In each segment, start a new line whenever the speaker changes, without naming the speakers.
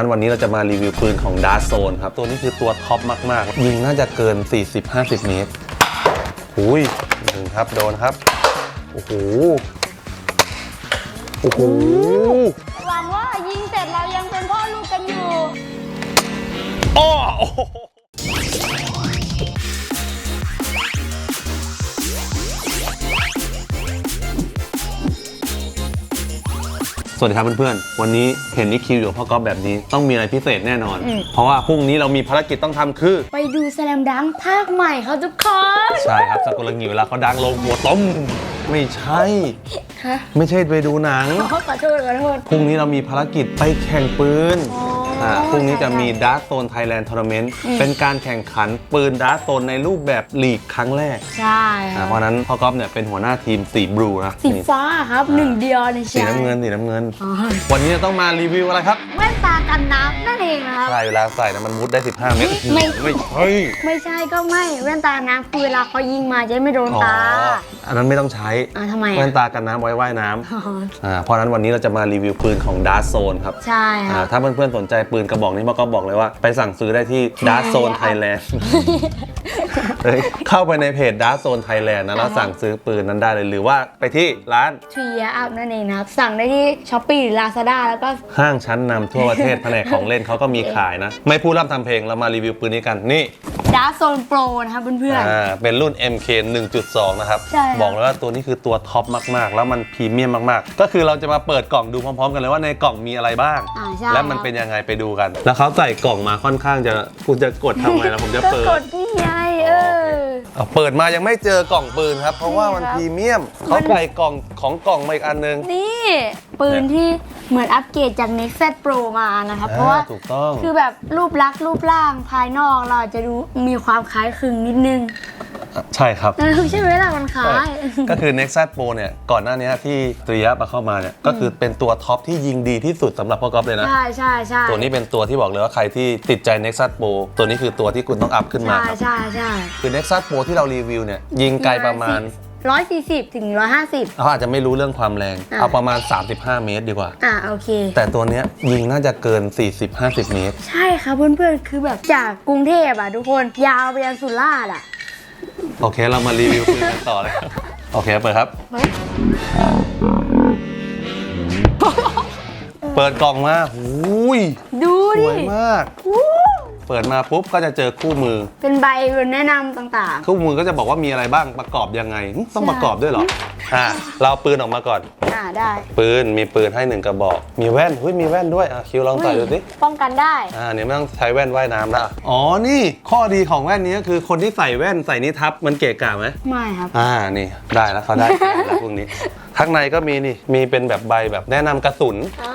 งั้นวันนี้เราจะมารีวิวปืนของ Dart Zone ครับ ตัวนี้คือตัวท็อปมาก ๆ ยิงน่าจะเกิน 40-50 เมตรหุยหนึ่งครับ โดนครับ โอ้โห โอ้โห
หวังว่ายิงเสร็จเรายังเป็นพ่อลูกกันอยู่
อ้อโอ้ สวัสดีครับเพื่อนๆ วันนี้เห็นนิคิวอยู่กับพ่อก๊อฟแบบนี้ต้องมีอะไรพิเศษแน่นอน
อืม
เพราะว่าพรุ่งนี้เรามีภารกิจต้องทำคือ
ไปดูแสลมดังภาคใหม่เขาทุกคน
ใช่ครับสกุลงิวเวลาเขาดังลงหัวต้ม ไม่ใช่
ฮะ
ไม่ใช่ไปดูหนัง
ขอขอโทษขอโทษ
พรุ่งนี้เรามีภารกิจไปแข่งปืน
อ๋อ อ่า
พรุ่งนี้จะมี
ใช่
ดาร์ z โซนไทยแลนด์ทัวร์นาเมนต์
อืม
เป็นการแข่งขันปืนดาร์ z โซนในรูปแบบลีกครั้งแรก
ใช่ค
อ่า
รับ
เพราะฉะนั้นพ่อก๊อฟเนี่ยเป็นหัวหน้าทีมสีบลูนะ
สีฟ้าครับหนึ่งเดียวใน
สีน้ำเงินสีน้ำเงิน
อ๋อ
วันนี้จะต้องมารีวิวอะไรครับ
แว่นตากันน้ำนั่น เองนะครับ
ใช่เวลาใส่นะมันมุดได้ 15 เมตร
ไม่
ไม่ใช่
ไม่ใช่ก็ไม่แว่นตาน้ำคือเวลาเขายิงมาจะไม่โดน
อ๋อ
ตา
อันนั้นไม่ต้องใช้
อ่าทำไม
แว่
อะ
นตากันน้ำไว้ว่ายน้ำ
อ๋อ
อ่าเพราะฉะนั้นวันนี้เราจะมารีวิวปืนของดาร์ z โซนครับ
ใช่ค
อ่า
รับ
ถ้าเพื่อนๆสนใจปืนกระบอกนี้พ่อก็บอกเลยว่า ไปสั่งซื้อได้ที่ Dart Zone Thailand เข้าไปในเพจ Dart Zone Thailand นะแล้วสั่งซื้อปืนนั้นได้เลยหรือว่าไปที่ร้าน
ทรีอัพนั่นเองนะครับ สั่งได้ที่ช้อปปี้หรือลาซาด้าแล้วก็
ห้างชั้นนำทั่วประเทศแผนกของเล่นเขาก็มีขายนะ ไม่พูดร่ำทำเพลงเรามารีวิวปืนนี้กันนี่
ดาร์โซนโปรนะครับเพื่อน
อ่าเป็นรุ่น MK 1.2 นะครับ
ใช่ครับ
บอกเลยว่าตัวนี้คือตัวท็อปมากๆ แล้วมันพรีเมียมมากๆ ก็คือเราจะมาเปิดกล่องดูพร้อมๆ กันเลยว่าในกล่องมีอะไรบ้าง
ๆอ่าใช่
และมันเป็นยังไงไปดูกัน แล้วเขาใส่กล่องมาค่อนข้างจะคุณจะกดทำไมแล้วผมจะ
ก็
เปิด
กดที่ไงเออ
เอาเปิดมายังไม่เจอกล่องปืนครับ เพราะว่ามัน
นี่ครับ
พรีเมียมเขาใส่กล่องของกล่องมาอีกอันนึง
นี่ ปืนที่เหมือนอัปเกรดจาก Nex Z Pro มานะครับเพราะว่า
อ่าถูกต้อง
คือแบบรูปลักษณ์รูปร่างภายนอกเราอาจจะดูมีความคล้ายคลึงนิดนึง
ใช่ครับ
เออใช่ไหมล่ะมันคล้าย
ก็คือ Nexus Pro เนี่ย ก่อนหน้านี้ที่ตรียะมาเข้ามาเนี่ย ก็คือเป็นตัวท็อปที่ยิงดีที่สุดสำหรับพ่อกอล์ฟเลยนะ
ใช่ใช่ใช่
ตัวนี้เป็นตัวที่บอกเลยว่าใครที่ติดใจ Nexus Pro ตัวนี้คือตัวที่คุณต้องอัพขึ้นมา
ใช่
ครับ
ใช่ใช่
คือ Nexus Pro ที่เรารีวิวเนี่ย ยิงไกลประมาณ
ร้อยสี่สิบถึงร้อยห้าสิบ
เขาอาจจะไม่รู้เรื่องความแรง
อ่า
เอาประมาณ 35 เมตรดีกว่า
อ่าโอเค
แต่ตัวเนี้ยยิงน่าจะเกิน 40-50 เมตร
ใช่ครับเพื่อนๆ คือแบบจากกรุงเทพอะทุกคนยาวไปยันสุราษฎร์อะ
โอเคเรามารีวิวปืนกันต่อเลยครับโอเคเปิดครับ
เฮ้ย
เปิดกล่องมาหูย
ดู
ส
ดิ
วยมาก
วู้
เปิดมาปุ๊บก็จะเจอคู่มือ
เป็นใบแนะนำต่าง
คู่มือก็จะบอกว่ามีอะไรบ้างประกอบยังไงหึต้อง
ใช่
ประกอบด้วยเหรออ่าเราเอาปืนออกมาก่อน
ๆ อ่าได้
ปืนมีปืนให้หนึ่งกระบอก มีแว่นเฮ้ยมีแว่นด้วยอะคิวลองใส่ดูสิ
ป้องกันได้
อ่าเนี่ยไม่ต้องใช้แว่นว่ายน้ำแล้วอ๋อนี่ข้อดีของแว่นนี้ก็คือคนที่ใส่แว่นใส่นี้ทับมันเกะกะไหม
ไม่ครับ
อ่า นี่ได้แล้วเขาได้ แล้วพวกนี้ ข้างในก็มีนี่ มีเป็นแบบใบแบบแนะนำกระสุน
อ๋อ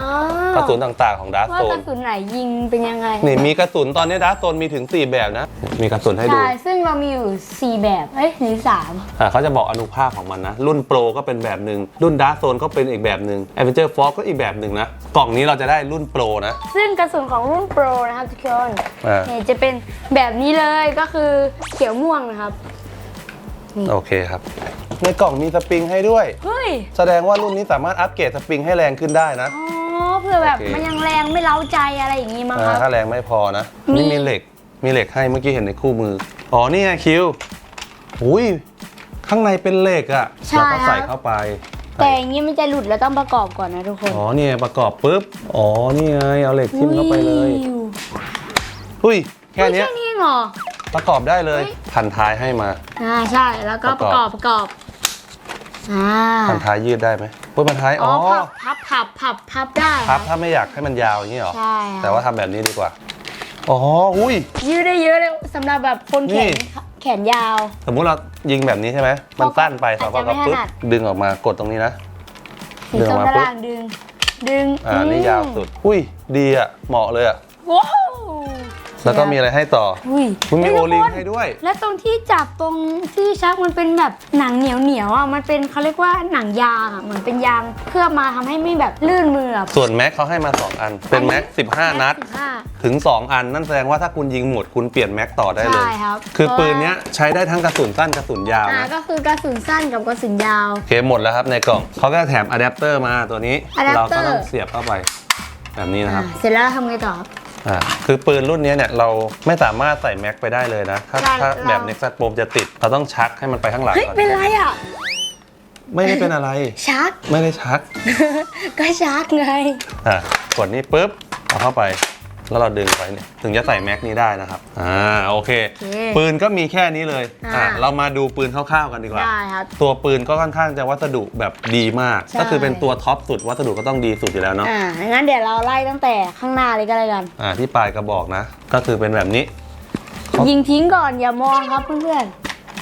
ก
ระสุนต่างๆของดาร์
ว่า
โซ
ก
น
ระสุนไหนยิงเป็นยังไง
นี่มีกระสุนตอนนี้ดาร์โซนมีถึง 4 แบบนะ มีกระสุนให้ดู
ใช่ซึ่งเรามีอยู่4แบบเอ้ยหรือสาม
อ่าเขาจะบอกอนุภาคของมันนะ รุ่นโปรก็เป็นแบบหนึ่งรุ่นดาร์โซนก็เป็นอีกแบบหนึ่ง a อ v e n g e r Force ก็อีกแบบหนึ่งนะ กล่องนี้เราจะได้รุ่นโปรนะ
ซึ่งกระสุนของรุ่นโปรนะครับทุกคน
อ่า
เนี่ยจะเป็นแบบนี้เลยก็คือเขียวม่วงนะครับ
โอเคครับ ในกล่องมีสปริงให้ด้วย
เฮ้ย
แสดงว่ารุ่นนี้สามารถอัปเกรดสปริงให้แรงขึ้นได้นะ
อ๋อ เพื่อแบบ
โอเค
มันยังแรงไม่เล้าใจอะไรอย่างงี้มั้งค
อ่า
รับ
ถ้าแรงไม่พอนะ
มี
นี่มีเหล็ก มีเหล็กให้เมื่อกี้เห็นในคู่มือ อ๋อ นี่ไงคิวอุ้ย ข้างในเป็นเหล็กอะ่ะ
ใช่
แล้วก็ใส่
ครับ
เข้าไป
แต่อย่างงี้มันจะหลุดแล้วต้องประกอบก่อนนะทุกคน
อ๋อนี่ไงประกอบปุ๊บ อ๋อ นี่ไง เอาเหล็กทิ่มเข้าไปเลย
อุ้
อุ้ยแค่เนี้ย
แค่นี้เหรอ
ประกอบได้เลย
เฮ้ย
พันท้ายให้มา
อ่าใช่แล้วก็
ป
ประระ
ก
ก
อ
อบ บประกอบ อ่า
พันท้ายยืดได้ไหม ปุ้ยพันท้าย
อ๋
อ๋
อ
อ
พับพับพับพับพับได้
พับถ้าไม่อยากให้มันยาวอย่างนี้เหรอ
ใช่ครับ
แต่ว่าทำแบบนี้ดีกว่า อ๋ออุ้ย
ยืดได้เยอะเลยสำหรับแบบคนแข
นี่
นแขนยาว
สมมุติเรายิงแบบนี้ใช่ไหม มันสั้นไปส
อา
อ
จ
ง
จะ
ก็
ไม่
ปุ๊บ
ถนัด
ดึงออกมากดตรงนี้นะ
สี
ดึงอ
ส้
อ
ม
กมา
ด้าน
ปุ๊บ
ล่างดึง ดึง
อ่า นี่ยาวสุด อุ้ย ดีอะ เหมาะเลยอะ
ว้าว
แล้วก็มีอะไรให้ต่อ
อุ้ย
คุณมี
เฮ้ย
โอลิง
ทุกคน
ให้ด้วย
และตรงที่จับตรงที่ชักมันเป็นแบบหนังเหนียวเหนียวๆอะมันเป็นเขาเรียกว่าหนังยางอะเหมือนเป็นยางเคลือบมาทำให้ไม่แบบลื่นมืออะ
ส่วนแม็กเขาให้มา 2 อัน เป็นแม็ก15 นัด
สิบห้า
ถึง 2 อันนั่นแสดงว่าถ้าคุณยิงหมดคุณเปลี่ยนแม็กต่อได้เลย
ใช่ครับ
คือปืนเนี้ยใช้ได้ทั้งกระสุนสั้นกระสุนยาว
อ่า
นะ
ก็คือกระสุนสั้นกับกระสุนยาว
โอเคหมดแล้วครับในกล่องเขาก็แถมอะแดปเตอร์มาตัวนี้
อะแดป
เรา
เตอ
ก็
ร์
ต้องเสียบเข้าไปแบบนี้นะครับ
อ่าเสร็จแล้วทำไงต่อครับ
อ่าคือปืนรุ่นนี้เนี่ยเราไม่สามารถใส่แม็กไปได้เลยนะ ถ้า
ใช่
ถ้า
เรา
แบบเน็กซัสโปมจะติด เราต้องชักให้มันไปข้างหลัง
เฮ้ย
ก่อน
เป็นไรอะ
ไม่ได้เป็นอะไร
ชัก
ไม่ได้ชัก
ก็ชักไง
อะกดนี่ปุ๊บเอาเข้าไป แล้วเราดึงไปเนี่ยถึงจะใส่แม็กนี้ได้นะครับอ่าโอเค
โอเค
ปืนก็มีแค่นี้เลย
อ่า
อ่าเรามาดูปืนคร่าวๆกันดีกว่า
ได้ครับ
ตัวปืนก็ค่อนข้างจะวัสดุแบบดีมาก
ใช่
ก็คือเป็นตัวท็อปสุดวัสดุก็ต้องดีสุดอยู่แล้วเนาะ
อ่างั้นเดี๋ยวเราไล่ตั้งแต่ข้างหน้าเลยก็เลยกัน
อ่าที่ปลายกระบอกนะ ก็คือเป็นแบบนี้ ครับ
ยิงทิ้งก่อนอย่ามองครับเพื่อน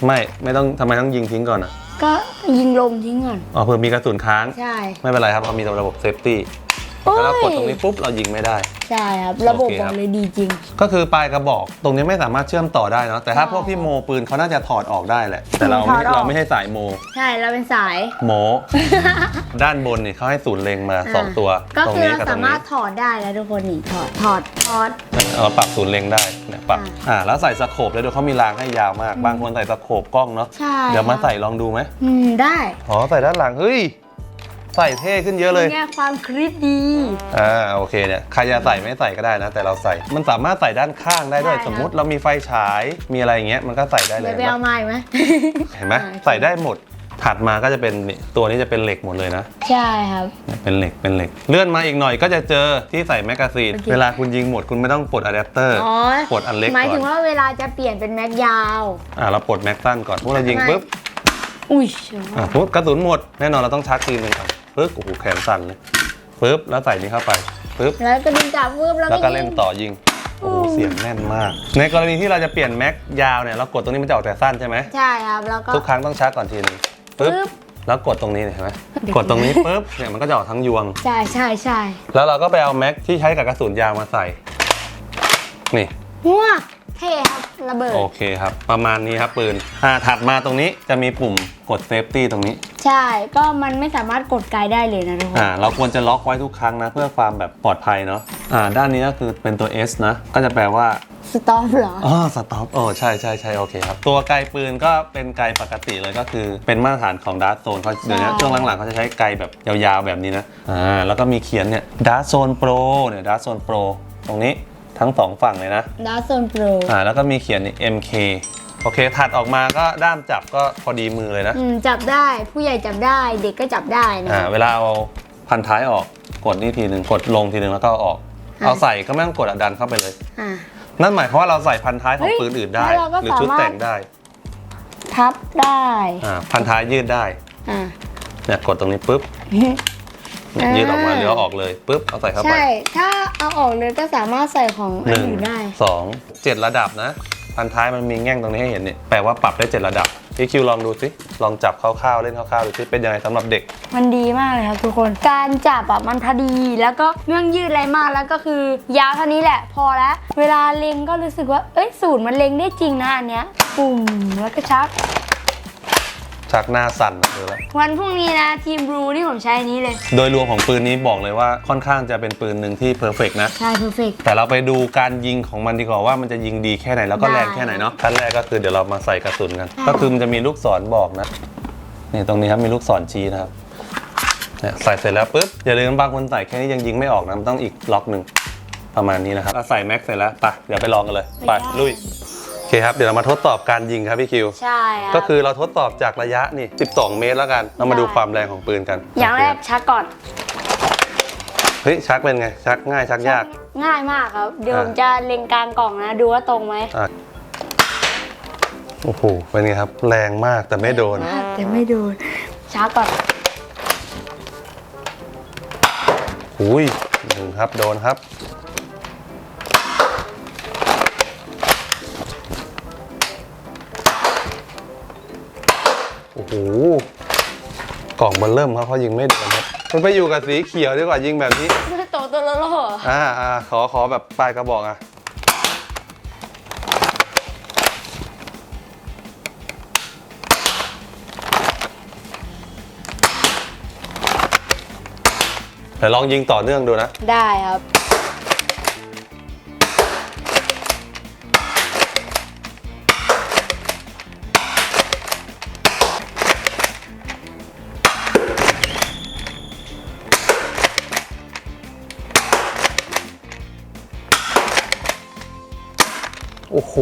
ไม่ไม่ต้องทำไมต้องยิงทิ้งก่อนอะ
ๆก็ยิงลมทิ้งก่อน
อ๋อเผื่อมีกระสุนค้าง
ใช่
ไม่เป็นไรครับเรามีระบบเซฟตี้
โอ้ย
แล้วเรากดตรงนี้ปุ๊บเรายิงไม่ได้
ใช่ครับ ระบบ
โอเค
บ
ค
อ
รั
ก
บ
เลยดีจริง
ก็คือปลายกระบอกตรงนี้ไม่สามารถเชื่อมต่อได้เนาะแต่ถ้า
ใช่
พวกที่โมปืนเขาน่าจะถอดออกได้แหละ แต่เรา
ถอ
ไม่
ดออก
เราไม่ใช่สายโม
ใช่เราเป็นสาย
โม ด้านบนนี่เขาให้ศูนย์เล็งมาสองตัว
ก็
ตรง
คือ
นี้
เรา
กับตร
สาง
นี้
มารถถอดได้แล้วทุกคนนี่ถอดถอดถอด
เราปรับศูนย์เล็งได้เนี่ยปรับ
อ่า
อ่าแล้วใส่สโคปแล้วดูเขามีรางให้ยาวมาก บางคนใส่สโคปกล้องเนาะ
ใช่
เดี๋ยวมา
ครับ
ใส่ลองดูไหม
อืมได้
อ๋อใส่ด้านหลังเฮ้ย ใส่เท่ขึ้นเยอะเลย
แง่ความคลิปดี
อ่าโอเคเนี่ยใครจะใส่ไม่ใส่ก็ได้นะ แต่เราใส่มันสามารถใส่ด้านข้างได้ด้วย
ได้ครับ
สมมุติเรามีไฟฉายมีอะไรอย่างเงี้ยมันก็ใส่ได้เล
เดี๋ย
ยว
ไปเอาไม้ไหม
เห็นไหม
อ่า
ใส่ได้หมด ถัดมาก็จะเป็นนี่ตัวนี้จะเป็นเหล็กหมดเลยนะ
ใช่ครับ
เนี่ยเป็นเหล็กเป็นเหล็ก เลื่อนมาอีกหน่อยก็จะเจอที่ใส่แมกกาซีน
โอเค
เวลาคุณยิงหมดคุณไม่ต้องปลดอะแดปเตอร์
อ๋อ
ปลดอันเล็ก
หมาย
ก่อ
ถึ
น
งว่าเวลาจะเปลี่ยนเป็นแม็กยาว
อ่าเราปลดแม็กสั้นก่อนพวกเรายิง
ทำไม
ปุ๊บ
อุ้ย
อ่าปุ๊บกระสุนหมดแน่นอนเราต้องชาร์จทีนึงก่อน ปึ๊บโอ้โหแขนสั่นเลยปึ๊บแล้วใส่นี้เข้าไปปึ๊บ
แล้วก็ดึงจับวืบแล้ว
แล้ว
ก็
ก็
ยิ
เล่น
ง
ต่อยิงโอ้โห
อืม
เสียงแน่นมาก ในกรณีที่เราจะเปลี่ยนแม็กยาวเนี่ยเรากดตรงนี้มันจะออกแต่สั้นใช่ไหม
ใช่ครับแล้วก็
ทุกครั้งต้องชาร์จก่อนทีนึงปึ๊บ
ปึ๊บ
แล้วกดตรงนี้เนี่ยเห็นไหม
เดี๋ยว
กดตรงนี้ปึ๊บเนี่ยมันก็จะออกทั้งยวง
ใช่ใช่ใช่
แล้วเราก็ไปเอาแม็กที่ใช้กับกระสุนยางมาใส่นี่
หัว เท่ครับระเบิด
โอเคครับ ประมาณนี้ครับปืนอ่าถัดมาตรงนี้จะมีปุ่มกดเซฟตี้ตรงนี้
ใช่ก็มันไม่สามารถกดไกลได้เลยนะทุกคน
อ่าเราควรจะล็อกไว้ทุกครั้งนะ เพื่อความแบบปลอดภัยเนาะอ่าด้านนี้ก็คือเป็นตัว S นะ ก็จะแปลว่า
สต็อปเหรอ
อ๋อสต็อปโอ้ใช่ใช่ใช่โอเคครับ ตัวไกลปืนก็เป็นไกลปกติเลยก็คือเป็นมาตรฐานของดาร์ z โซนเขาเดี๋ยวนี้
ใช่
ช่วงหลังๆเขาจะใช้ไกลแบบยาวๆแบบนี้นะอ่าแล้วก็มีเขียนเนี่ยดาร์ z โซนโปรเนี่ยดาร์ z โซนโปรตรงนี้ ทั้งสองฝั่งเลยนะ
ดาร์โซนโปร
อ่าแล้วก็มีเขียนนี่ MK โอเค ถัดออกมาก็ด้ามจับก็พอดีมือเลยนะ
อืมจับได้ผู้ใหญ่จับได้เด็กก็จับได้นะ
อ่า เวลาเอาพันท้ายออกกดนี่ทีหนึ่งกดลงทีหนึ่งแล้วก็เอาออก
อ่า
เอาใส่ก็ไม่ต้องกดอะดันเข้าไปเลย
อ่า
นั่นหมายความว่าเราใส่พันท้ายของ
เฮ้ย
ปืนอื่นได้
แล้วเราก็
หรือชุด
สามารถ
แต่งได้
ทับได้
อ่าพันท้ายยืดได้
อ่า
เนี่ยกดตรงนี้ปุ๊บเนี่ย
อ่ายื
ยืดออกมาเลี้ยวออกเลยปุ๊บเอาใส่เข้าไป
ใช่ ถ้าเอาออกเลยก็สามารถใส่ของ
ห
อัน
นึ่ง
อื่นได้
สองเจ็ดระดับนะพันท้ายมันมีแง่งตรงนี้ให้เห็นเนี่ยแปลว่าปรับได้เจ็ดระดับพี่คิวลองดูสิลองจับคร่าวๆเล่นคร่าวๆดูสิเป็นยังไงสำหรับเด็ก
มันดีมากเลยครับทุกคน การจับอะมันพอดี แล้วก็ไม่ต้องยืดอะไรมากแล้วก็คือยาวเท่านี้แหละพอแล้ว เวลาเล็งก็รู้สึกว่า เอ้ยสูตรมันเล็งได้จริงนะอันเนี้ยปุ่มแล้วก็ชัก
ชักหน้าสั่นเลยละ
วันพรุ่งนี้นะทีมบลูที่ผมใช้อันนี้เลย
โดยรวมของปืนนี้บอกเลยว่าค่อนข้างจะเป็นปืนหนึ่งที่เพอร์เฟกนะ
ใช่เพอร์เฟก
แต่เราไปดูการยิงของมันดีกว่าว่ามันจะยิงดีแค่ไหนแล้วก็
ได้
แรงแค่ไหนเนาะขั้นแรกก็คือเดี๋ยวเรามาใส่กระสุนกัน
ใช่
ก็คือมันจะมีลูกศรบอกนะนี่ตรงนี้ครับมีลูกศรชี้นะครับเนี่ยใส่เสร็จแล้วปุ๊บอย่าลืมบางคนใส่แค่นี้ยังยิงไม่ออกนะมันต้องอีกล็อกหนึ่งประมาณนี้นะครับเราใส่แม็กเสร็จแล้วไปเดี๋ยวไปลองกันเลยไปลุยโอ เคครับ เดี๋ยวเรามาทดสอบการยิงครับพี่คิว
ใช่ครับ
ก็คือเราทดสอบจากระยะนี่ 12 เมตรแล้วกัน เรามาดูความแรงของปืนกัน
อย่างแรกชักก่อน
เฮ้ยชักเป็นไง ชักง่ายชักยาก
ง่ายมากครับ เดี๋ยว
อ่า
ผมจะเล็งกลางกล่องนะ ดูว่าตรงไหม
อะโอ้โห เป็นไงครับ แรงมากแต่ไม่โดน
แต่ไม่โดนชักก่อน
อุ้ยหนึ่งครับโดนครับ หกล่องมันเริ่มครับเพราะยิงไม่โดนครับมันไปอยู่กับสีเขียวดีกว่ายิงแบบนี้
โตตัวโลโล
อ่าอ่าขอขอแบบปลายกระบอกอะเดี๋ยวลองยิงต่อเนื่องดูนะ
ได้ครับ
โอ้โห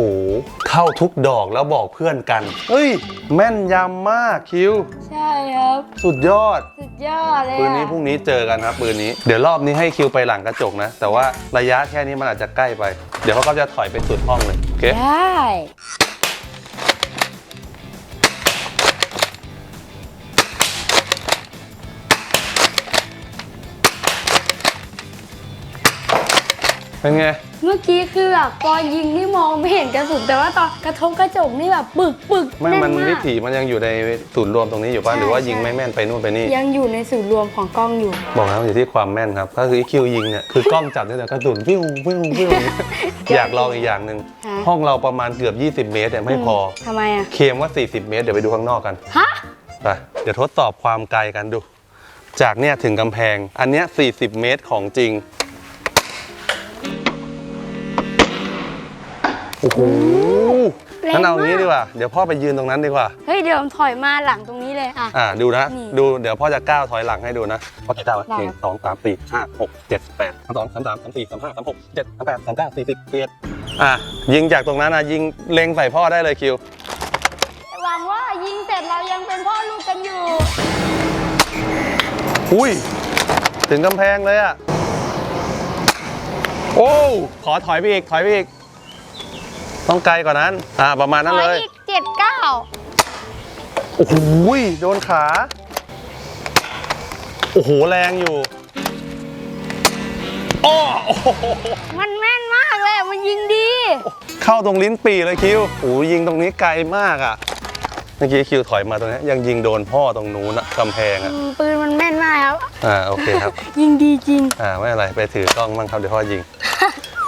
เข้าทุกดอกแล้วบอกเพื่อนกัน เฮ้ย แม่นยำมากคิว
ใช่ครับ
สุดยอด
สุดยอดเลย
ปืนนี้
อะ
พรุ่งนี้เจอกันครับปืนนี้ เดี๋ยวรอบนี้ให้คิวไปหลังกระจกนะ แต่ว่าระยะแค่นี้มันอาจจะใกล้ไป เดี๋ยวเขาก็จะถอยไปสุดห้องเลย โอเค
ได้
เป็นไง
เมื่อกี้คือแบบตอนยิงนี่มองไม่เห็นกระสุนแต่ว่าตอนกระทบกระจกนี่แบบปึกปึก
ไม่
แน่น
มัน
มา
วิ
ก
ถีมันยังอยู่ในศูนย์รวมตรงนี้อยู่ป่ะ
ใช่
หรือว่ายิง
ใช่
ไม่แม่นไปนู่นไปนี่
ยังอยู่ในศูนย์รวมของกล้องอยู่
บอกแล้วอยู่ที่ความแม่นครับก็คือคิวยิงเนี่ยคือกล้องจับได้แต่กระสุนพิ้วพิ้วพิ้วอยากลองอีกอย่างหนึ่ง
ฮะ
ห้องเราประมาณเกือบ 20 เมตรแต่ไม่พอ
ทำไมอะ
เคมว่า 40 เมตร เดี๋ยวไปดูข้างนอกกัน
ฮะ
ไปเดี๋ยวทดสอบความไกลกันดู จากเนี่ยถึงกำแพง อันเนี้ย40 เมตรของจริง โอ้โห
แรงมาก
งั้นเอางี้ดีกว่า เดี๋ยวพ่อไปยืนตรงนั้นดีกว่า
เฮ้ยเดี๋ยวผมถอยมาหลังตรงนี้เลยอะ
อ่าดูนะ
นี่
ดูเดี๋ยวพ่อจะก้าวถอยหลังให้ดูนะพ่อจะก้าว
ได้
หนึ่งสองสามสี่ห้าหกเจ็ดแปดสามสองสามสามสามสี่สามห้าสามหกเจ็ดสามแปดสามเก้าสี่สิบเอ็ดอะยิงจากตรงนั้นนะยิงเล็งใส่พ่อได้เลยคิว
หวังว่ายิงเสร็จเรายังเป็นพ่อลูกกันอยู่
อุ้ย ถึงกำแพงเลยอะ โอ้ขอถอยไปอีก ถอยไปอีก ต้องไกลกว่านั้น อ่า ประมาณนั้น
ถ
เล
อย
ย
อีกเจ็ดเก้า
โอ้โหยโดนขา โอ้โห แรงอยู่อ้อโอ้โห
มันแม่นมากเลย มันยิงดี
เข้าตรงลิ้นปีเลยคิวโอ้โหยิงตรงนี้ไกลมากอะ เมื่อกี้คิวถอยมาตรงนี้ยังยิงโดนพ่อตรงนู้นอะกำแพงอะ
อืมปืนมันแม่นมากครับ
อ่า โอเคครับ
ยิงดีจริง
อ่า ไม่เป็นไร ไปถือกล้องบ้างครับเดี๋ยวพ่อยิง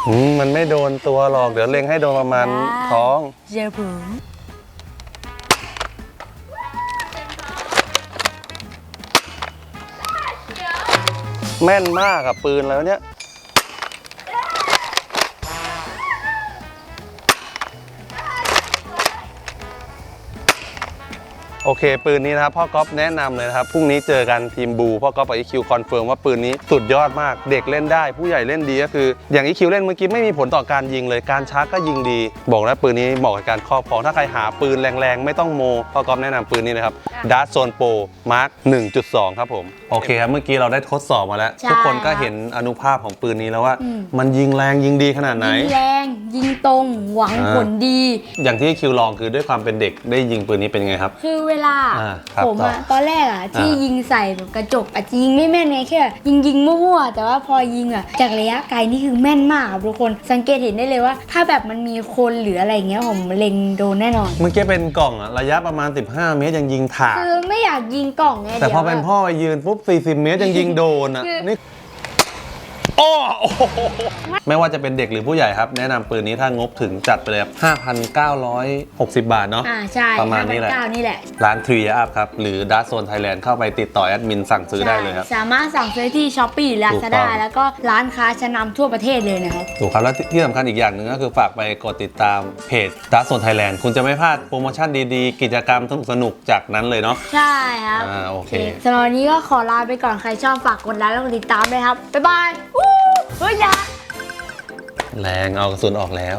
อืมมันไม่โดนตัวหรอก เดี๋ยวเล็งให้โดนประมาณ
ได้
ท้อง
เจอผม
แม่นมากกับปืนแล้วเนี่ย โอเค ปืนนี้นะครับพ่อก๊อฟแนะนำเลยนะครับพรุ่งนี้เจอกันทีมบูพ่อก๊อฟกับอีคิวคอนเฟิร์มว่าปืนนี้สุดยอดมากเด็กเล่นได้ ผู้ใหญ่เล่นดีก็คือ อย่างอีคิวเล่นเมื่อกี้ไม่มีผลต่อการยิงเลยการชาร์จก็ยิงดี บอกแล้วปืนนี้เหมาะกับการครอบครองถ้าใครหาปืนแรงๆ ไม่ต้องโมพ่อก๊อฟแนะนำปืนนี้นะครับดาร์ z โซนโปรมาร์ค1.2 ครับผมโอเคครับเมื่อกี้เราได้ทดสอบมาแล้ว
ใช่
ทุกคนก็
ครับ
เห็นอนุภาพของปืนนี้แล้วว่า
อืม
มันยิงแรงยิงดีขนาดไหน
ยิงแรง ยิงตรงหวัง
อ่า
ผลดี
อย่างที่คิวลองคือด้วยความเป็นเด็กได้ยิงปืนนี้เป็นไงครับ
คือเวลา
อ่าครับ
ผมอะ
ต่อ
ตอนแรกอะที่
อ่ายิ
ยิงใส่แบบกระจกอาจจะยิงไม่แม่นไงแค่ยิงยิงมั่วๆแต่ว่าพอยิงอะจากระยะไกลนี่คือแม่นมากครับทุกคนสังเกตเห็นได้เลยว่า ถ้าแบบมันมีคนหรืออะไรอย่างเงี้ยผมเล็งโดนแน่นอน
เมื่อกี้เป็นกล่องอะระยะประมาณ 15 เมตรยังยิงถาก
คือไม่อยากยิงกล่องไง
แต่พอ
ดี๋ยว
เป็น
แบบ
พ่อไปยืนปุ๊บ40 เมตรยังยิงโดนอะ
คือ
นี่อ้อ โอ้โหไม่ว่าจะเป็นเด็กหรือผู้ใหญ่ครับ แนะนำปืนนี้ถ้างบถึงจัดไปเลยครับ5,960 บาทเนาะ
อ่าใช่
ประมาณนี้แหละ
5,900นี่แหละ
ร้านทรีอัพครับ หรือดัสโซนไทยแลนด์เข้าไปติดต่อแอดมินสั่งซื้อได้เลยครับ
ใช่สามารถสั่งซื้อที่ช้อปปี้ลา
ถูก
ซา
ต้
ด้า
อง
แล้วก็ร้านค้าชั้นนำทั่วประเทศเลยนะครับ
ถูกครับ แล้วที่ที่สำคัญอีกอย่างหนึ่งก็คือฝากไปกดติดตามเพจดัสโซนไทยแลนด์คุณจะไม่พลาดโปรโมชั่นดีๆ กิจกรรมสนุกๆจากนั้นเลยเนาะ
ใช่ครับ
อ่าโอเค
สำหรับวันนี้ก็ขอลาไปก่อนใครชอบฝากกดไลค์แล้วกดติดตามด้วยครับ บ๊ายบายวู้ เฮ้ยอยา
แรงเอากระสุนออกแล้ว